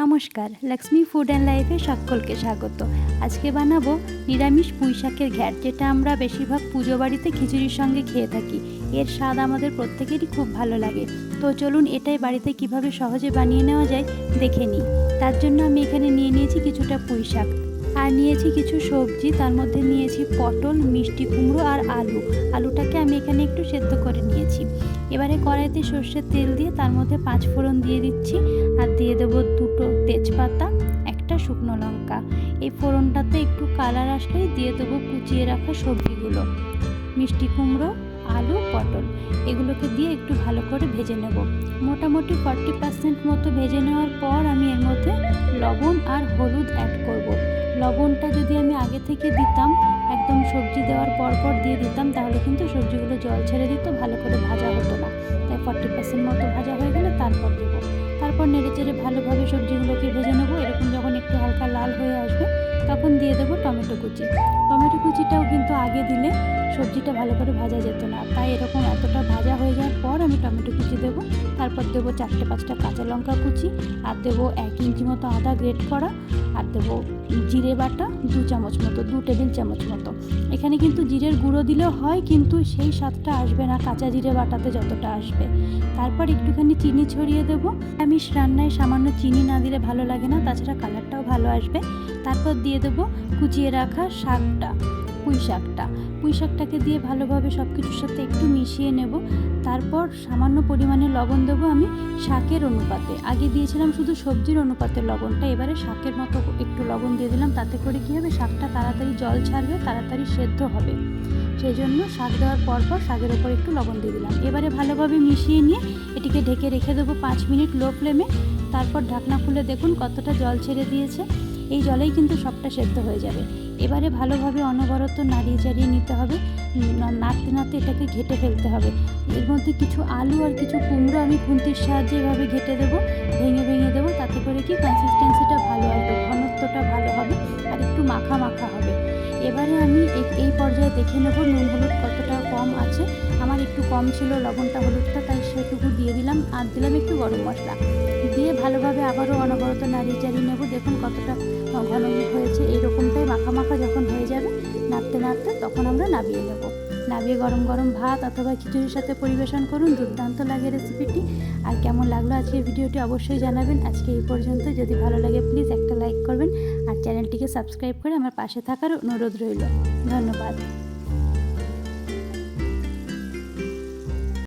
নমস্কার Lakshmi food and লাইফে সকলকে স্বাগত। আজকে বানাবো নিরামিষ পুঁই শাকের ঘ্যাট, যেটা আমরা বেশিরভাগ পুজো বাড়িতে খিচুড়ির সঙ্গে খেয়ে থাকি। এর স্বাদ আমাদের প্রত্যেকেরই খুব ভালো লাগে। তো চলুন এটাই বাড়িতে কীভাবে সহজে বানিয়ে নেওয়া যায় দেখে নিই। তার জন্য আমি এখানে নিয়ে নিয়েছি কিছুটা পুঁই শাক আর নিয়েছি কিছু সবজি, তার মধ্যে নিয়েছি পটল, মিষ্টি কুমড়ো আর আলু। আলুটাকে আমি এখানে একটু সেদ্ধ করে নিয়েছি। এবারে কড়াইতে সর্ষের তেল দিয়ে তার মধ্যে পাঁচ ফোড়ন দিয়ে দিচ্ছি আর দিয়ে দেবো দুটো তেজপাতা, একটা শুকনো লঙ্কা। এই ফোড়নটাতে একটু কালার আসলেই দিয়ে দেবো কুচিয়ে রাখা সবজিগুলো। মিষ্টি কুমড়ো, আলু, পটল, এগুলোকে দিয়ে একটু ভালো করে ভেজে নেব। মোটামুটি ফর্টি পার্সেন্ট মতো ভেজে নেওয়ার পর আমি এর মধ্যে লবণ আর হলুদ অ্যাড করব। লবণটা যদি আমি আগে থেকে দিতাম, একদম সবজি দেওয়ার পর পর দিয়ে দিতাম, তাহলে কিন্তু সবজিগুলো জল ছেড়ে দিত, ভালো করে ভাজা হতো না। তাই ফর্টি পার্সেন্ট মতো ভাজা হয়ে গেলে তারপর দেবো। তারপর নেড়ে চেড়ে ভালোভাবে সবজিগুলোকে ভেজে নেব। এরকম যখন একটু হালকা লাল হয়ে আসবে, তখন দিয়ে দেবো টমেটো কুচি। টমেটো কুচিটাও কিন্তু আগে দিলে সবজিটা ভালো করে ভাজা যেত না। তাই এরকম এতটা ভাজা হয়ে যাওয়ার পর আমি টমেটো কুচি দেবো। তারপর দেবো চারটে পাঁচটা কাঁচা লঙ্কা কুচি, আর দেবো এক ইঞ্চি মতো আদা গ্রেট করা, আর দেবো জিরে বাটা দু চামচ মতো, দু টেবিল চামচ মতো। এখানে কিন্তু জিরের গুঁড়ো দিলেও হয়, কিন্তু সেই স্বাদটা আসবে না কাঁচা জিরে বাটাতে যতটা আসবে। তারপর একটুখানি চিনি ছড়িয়ে দেবো। আমি রান্নায় সামান্য চিনি না দিলে ভালো লাগে না, তাছাড়া কালারটাও ভালো আসবে। তারপর দিয়ে দেবো কুচিয়ে রাখা শাকটা। পুঁই শাকটা পুঁই শাকটাকে দিয়ে ভালোভাবে সব কিছুর সাথে একটু মিশিয়ে নেব। তারপর সামান্য পরিমাণে লবণ দেবো আমি শাকের অনুপাতে। আগে দিয়েছিলাম শুধু সবজির অনুপাতে লবণটা, এবারে শাকের মতো একটু লবণ দিয়ে দিলাম। তাতে করে কী হবে? শাকটা তাড়াতাড়ি জল ছাড়বে, তাড়াতাড়ি সেদ্ধ হবে। সেই জন্য শাক দেওয়ার পর পর শাকের ওপর একটু লবণ দিয়ে দিলাম। এবারে ভালোভাবে মিশিয়ে নিয়ে এটিকে ঢেকে রেখে দেবো পাঁচ মিনিট লো ফ্লেমে। তারপর ঢাকনা খুলে দেখুন কতটা জল ছেড়ে দিয়েছে। এই জলেই কিন্তু সবটা সেদ্ধ হয়ে যাবে। এবারে ভালোভাবে অনবরত নাড়িয়ে চাড়িয়ে নিতে হবে। নাড়তে নাড়তে এটাকে ঘেটে ফেলতে হবে। এর মধ্যে কিছু আলু আর কিছু কুমড়ো আমি খুন্তির সাহায্যে এভাবে ঘেটে দেবো, ভেঙে ভেঙে দেবো, তাতে করে কি কনসিস্টেন্সিটা ভালো আসবে, ঘনত্বটা ভালো হবে আর একটু মাখা মাখা হবে। এবারে আমি এই পর্যায়ে দেখে নেব নুন হলুদ কতটা কম আছে। আমার একটু কম ছিল লবণটা হলুদটা, তাই সেটুকু দিয়ে দিলাম। আর দিলাম একটু গরম মশলা। দিয়ে ভালোভাবে আবারও অনবরত নাড়িয়ে চাড়িয়ে নেব। দেখুন কতটা ঘন হয়েছে এইরকমটাই মাখা যখন হয়ে যাবে, নাড়তে নাড়তে তখন আমরা নাবিয়ে নেব। নাবিয়ে গরম গরম ভাত অথবা খিচুড়ির সাথে পরিবেশন করুন, দুর্দান্ত লাগে রেসিপিটি। আর কেমন লাগল আজকের ভিডিওটি অবশ্যই জানাবেন। আজকে এই পর্যন্ত, যদি ভালো লাগে প্লিজ একটা লাইক করবেন। আর চ্যানেলটিকে সাবস্ক্রাইব করে আমার পাশে থাকার অনুরোধ রইল। ধন্যবাদ।